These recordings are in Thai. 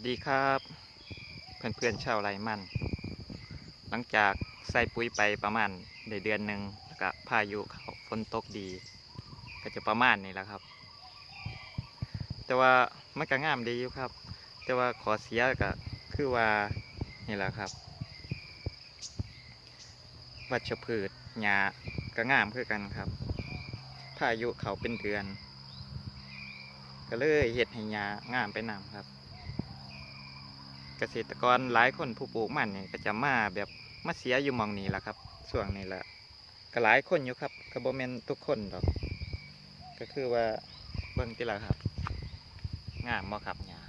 วัสดีครับ เพื่อนๆชาวไรมัน หลังจากใส่ปุ๋ยไปประมาณได้เดือนหนึ่งแล้วก็พายุเขาฝนตกดี ก็จะประมาณนี้แหละครับ แต่ว่ามันก็งามดีอยู่ครับ แต่ว่าขอเสียก็คือว่านี่แหละครับ วัชพืชหญ้าก็งามคือกันครับ พายุเขาเป็นเดือน ก็เลยเห็ดให้หญ้างามไปนำครับ เกษตรกรหลายคนผู้ปลูกมันเนี่ยก็จะมาแบบมาเสียอยู่มองนี้แหละครับช่วงนี้แหละก็หลายคนอยู่ครับก็บ่แมนทุกคนดอก ก็คือว่าเบิ่งติละครับงามบ่ครับหญ้า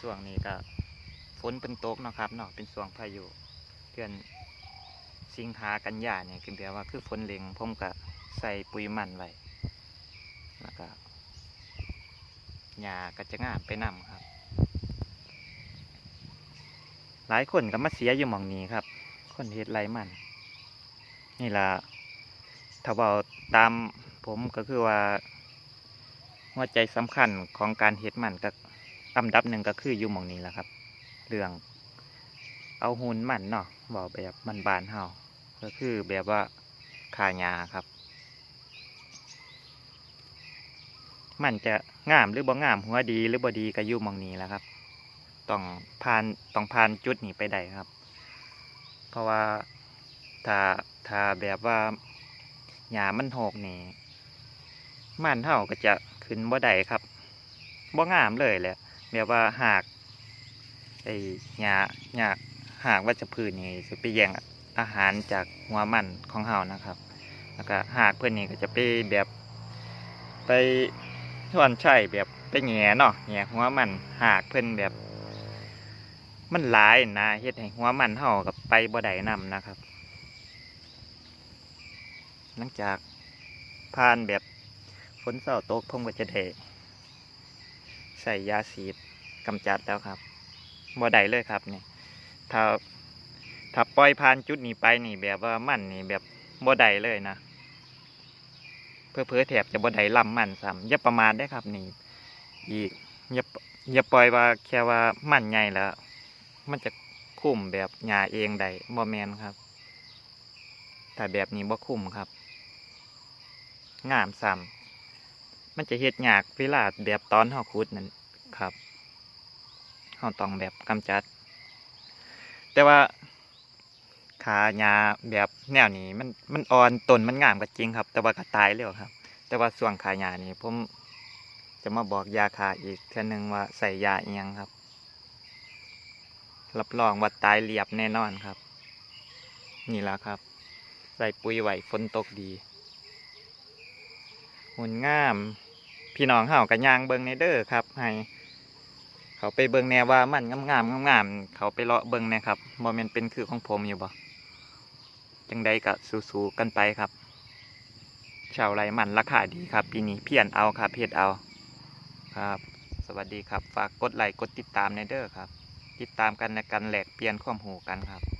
ช่วงนี้ก็ฝนเป็นตกนะครับเนาะเป็นช่วงพายุเดือนสิงหากันยาเนี่ยคือแปลว่าคือฝนเล็งผมก็ใส่ปุ๋ยมันไว้แล้วก็หญ้าก็จะงามไปนํครับ หลายคนก็มาเสียอยู่หมองนี้ครับ คนเฮ็ดไรมัน นี่ล่ะถ้าเว่าตามผมก็คือว่าหัวใจสำคัญของการเฮ็ดมันก็อันดับหนึ่งก็คืออยู่หมองนี้แหละครับ เรื่อง เอาหุ่นมันเนาะบอกแบบมันบานเฮาก็คือแบบว่าขายาครับ มันจะงามหรือบ่งามหัวดีหรือบ่ดีก็อยู่หมองนี้แหละครับ ต้องผ่านต้องผ่านจุดนี้ไปได้ครับ เพราะว่าถ้าถ้าแบบว่าหญ้ามันหกนี่มันเท่าก็จะขึ้นบ่ได้ครับบ่งามเลยแหละแบบว่าหากไอ้หญ้าหญ้าหากวัชพืชนี่สิไปแย่งอาหารจากหัวมันของเฮานะครับ แล้วก็หากเพื่อนนี่ก็จะไปแบบไปทวนใช่แบบไปแง่เนาะแง่หัวมันหากเพื่อนแบบ มันหลายนะเฮ็ดให้หัวมันเฮากับไปบ่ได้นำนะครับ หลังจากผ่านแบบฝนเศร้าตกผมก็จะได้ใส่ยาสีดกำจัดแล้วครับบ่ได้เลยครับเนี่ยถ้าถ้าปล่อยผ่านจุดนี้ไปนี่แบบว่ามันนี่แบบบ่ได้เลยนะเพื่อเพื่อแถบจะบ่ได้ลำมันซ้ำอย่าประมาทได้ครับนี่อีกอย่าอย่าปล่อยว่าแค่ว่ามันใหญ่แล้ว มันจะคุ้มแบบหญ้าเองได้บ่แมนครับถ้าแบบนี้บ่คุ้มครับ งามซ้ำมันจะเฮ็ดหยากเวลาแบบตอนเฮาขุดนั่นครับเฮาต้องแบบกำจัด แต่ว่าขาหญ้าแบบแนวนี้มันมันอ่อนต้นมันงามก็จริงครับ แต่ว่าก็ตายเร็วครับ แต่ว่าส่วนขาหญ้านี่ผมจะมาบอกยาคาอีกเทื่อนึงว่าใส่ยาเอียงครับ รับรองว่าตายเรียบแน่นอนครับ นี่แหละครับ ใส่ปุ๋ยไหวฝนตกดีหุ่นงาม พี่น้องเฮากันยางเบิงในเด้อครับ ให้ เขาไปเบิงแนวว่ามันงามงามๆงามๆเขาไปเลาะเบิงนะครับบ่แม่นเป็นคือของผมอยู่บ่จังใดก็สู้ๆกันไปครับชาวไรมันราคาดีครับปีนี้เพียนเอาครับเพจเอาครับ สวัสดีครับ ฝากกดไลค์กดติดตามในเด้อครับ ติดตามกันในการแหลกเปลี่ยนความหูกันครับ